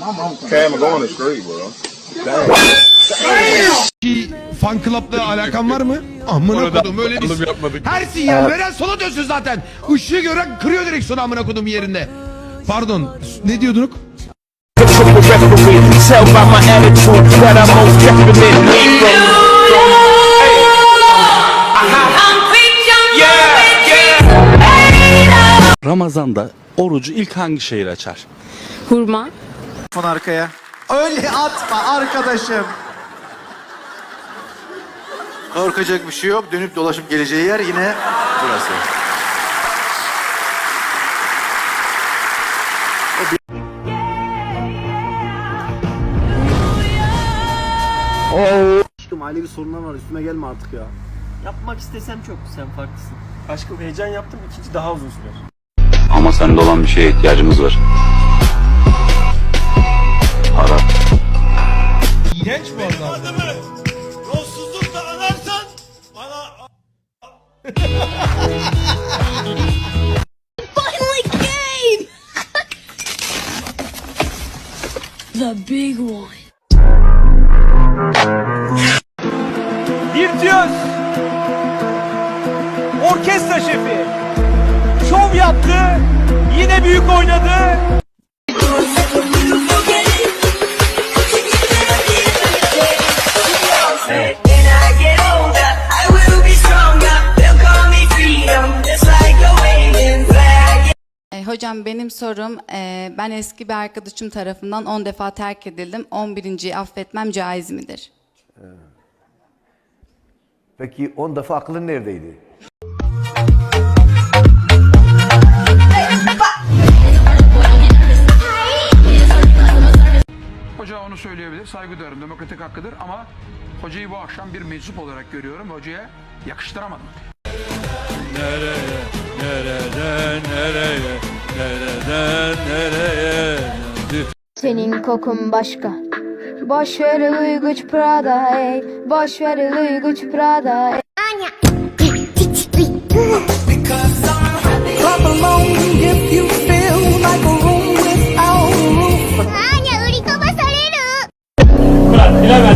Cam going the street, bro. Ki fan club'la alakan var mı? Amına kodum öyle bir... yapmadık. Her sinyal veren sola dönsün zaten. Işığı gören kırıyor direksiyonu amına kodum yerinde. Pardon ne diyorduk? triple referee. Tell by my attitude that I'm most definitely from. Ramazan'da orucu ilk hangi şehir açar? Hurma. Arkaya. Öyle atma arkadaşım. Korkacak bir şey yok. Dönüp dolaşıp geleceği yer yine burası. Aşkım ailevi sorunlar var üstüme gelme artık ya. Yapmak istesem çok sen farklısın. Aşkım heyecan yaptım ikinci daha uzun sürer. Ama sende olan bir şeye ihtiyacımız var. Para. İğrenç bu arada. Yolsuzluk da anarsan bana Finally came! the big one. Virtüöz! Orkestra şefi! Şov yaptı! Yine büyük oynadı! E, hocam benim sorum, e, ben eski bir arkadaşım tarafından 10 defa terk edildim. 11.yi affetmem caiz midir? Peki 10 defa aklın neredeydi? Saygı duyarım, demokratik hakkıdır ama hocayı bu akşam bir meczup olarak görüyorum. Hocaya yakıştıramadım. Senin kokun başka. Boş ver Louis Prada hey. Boş ver Louis Prada hey.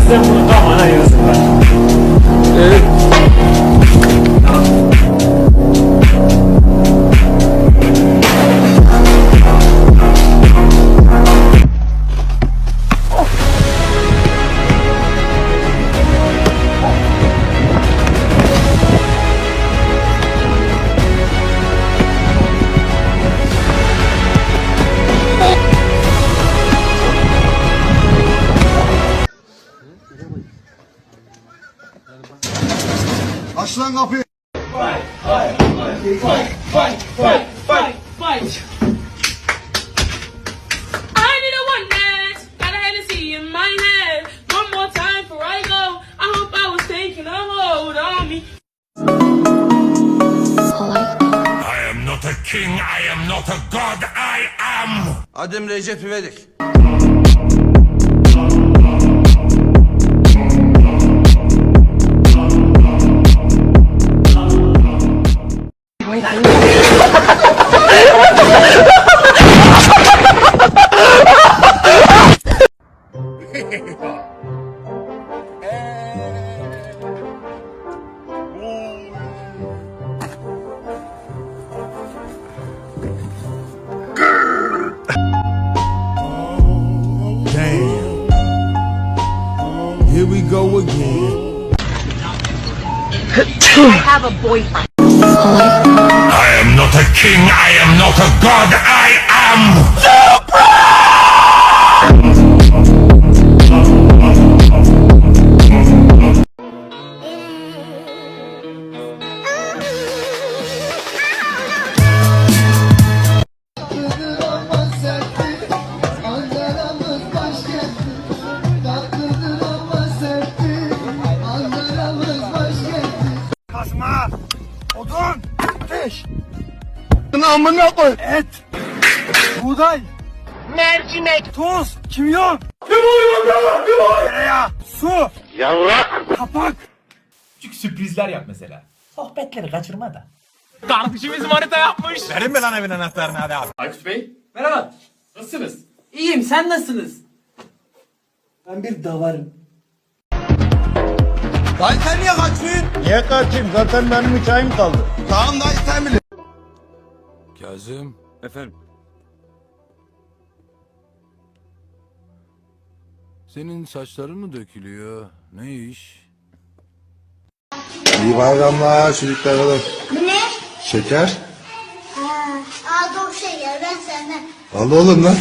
Bilemezsem bunu kamana yazıklar. Aç lan kapıyı. I need a one dance, got a Hennessy in my hand. One more time before I go. I hope I was taking a hold on me. I am not a king, I am not a god, I am. Adım Recep İvedik. I have a boyfriend. I am not a king, I am not a god, I am. Amına koy. Buğday! Mercimek! Tuz! Kimyon! Limon! Limon! Tereyağı! Su! Yavrak! Kapak! Küçük sürprizler yap mesela. Sohbetleri kaçırma da. Kardeşimiz manita yapmış! Verin mi lan evin anahtarını hadi abi. Aykut Bey, merhaba. Nasılsınız? İyiyim sen nasılsınız? Ben bir davarım. Dayı sen niye kaçıyorsun? Niye kaçayım? Zaten benim üç ayım kaldı. Tamam dayı sen bilirsin. Kazım. Efendim? Senin saçların mı dökülüyor? Ne iş? İyi bayramlar çocuklar alın. Ne? Şeker. Aa doğru şey ya ben senden. Al oğlum lan.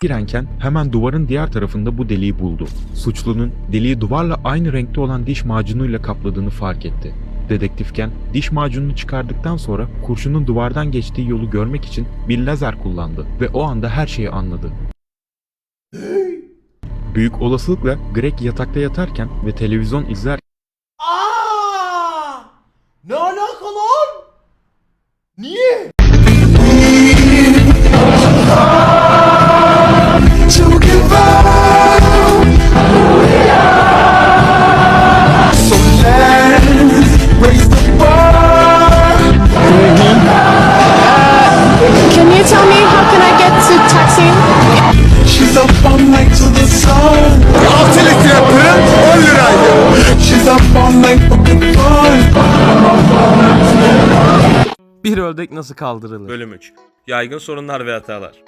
Girenken hemen duvarın diğer tarafında bu deliği buldu. Suçlunun deliği duvarla aynı renkte olan diş macunuyla kapladığını fark etti. Dedektifken diş macununu çıkardıktan sonra kurşunun duvardan geçtiği yolu görmek için bir lazer kullandı ve o anda her şeyi anladı. Büyük olasılıkla Greg yatakta yatarken ve televizyon izlerken Aa! Ne alaka? Niye? Bir ördek nasıl kaldırılır? Bölüm 3. Yaygın sorunlar ve hatalar.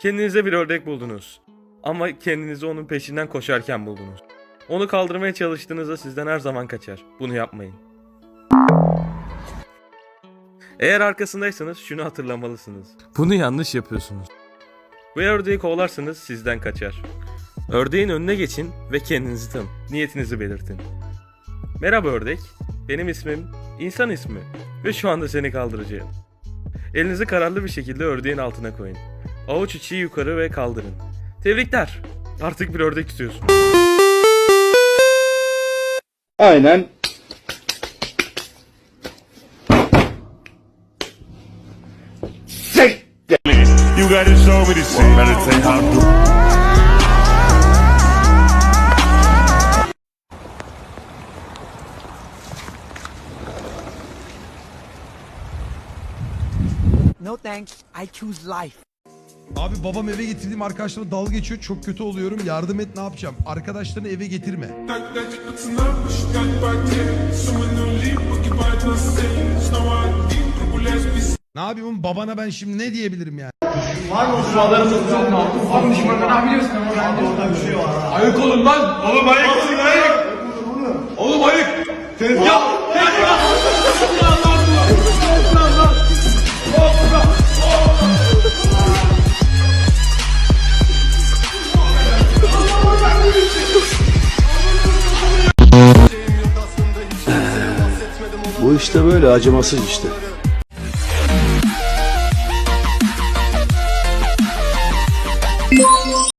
Kendinize bir ördek buldunuz. Ama kendinizi onun peşinden koşarken buldunuz. Onu kaldırmaya çalıştığınızda sizden her zaman kaçar. Bunu yapmayın. Eğer arkasındaysanız şunu hatırlamalısınız. Bunu yanlış yapıyorsunuz. Ve ördeği kovalarsanız sizden kaçar. Ördeğin önüne geçin ve kendinizi tanın. Niyetinizi belirtin. Merhaba ördek. Benim ismim insan ismi ve şu anda seni kaldıracağım. Elinizi kararlı bir şekilde ördeğin altına koyun. Avuç içi yukarı ve kaldırın. Tebrikler. Artık bir ördek tutuyorsun. Aynen. You gotta show me this shit. No thanks. I choose life. Abi babam eve getirdiğim arkadaşlarıma dalga geçiyor. Çok kötü oluyorum. Yardım et ne yapacağım? Arkadaşlarını eve getirme. Ne yapayım babana ben şimdi ne diyebilirim yani? Ayık olun lan. Oğlum ayık olun ayık. Oğlum ayık. Tezgah. Bu işte böyle acımasız işte.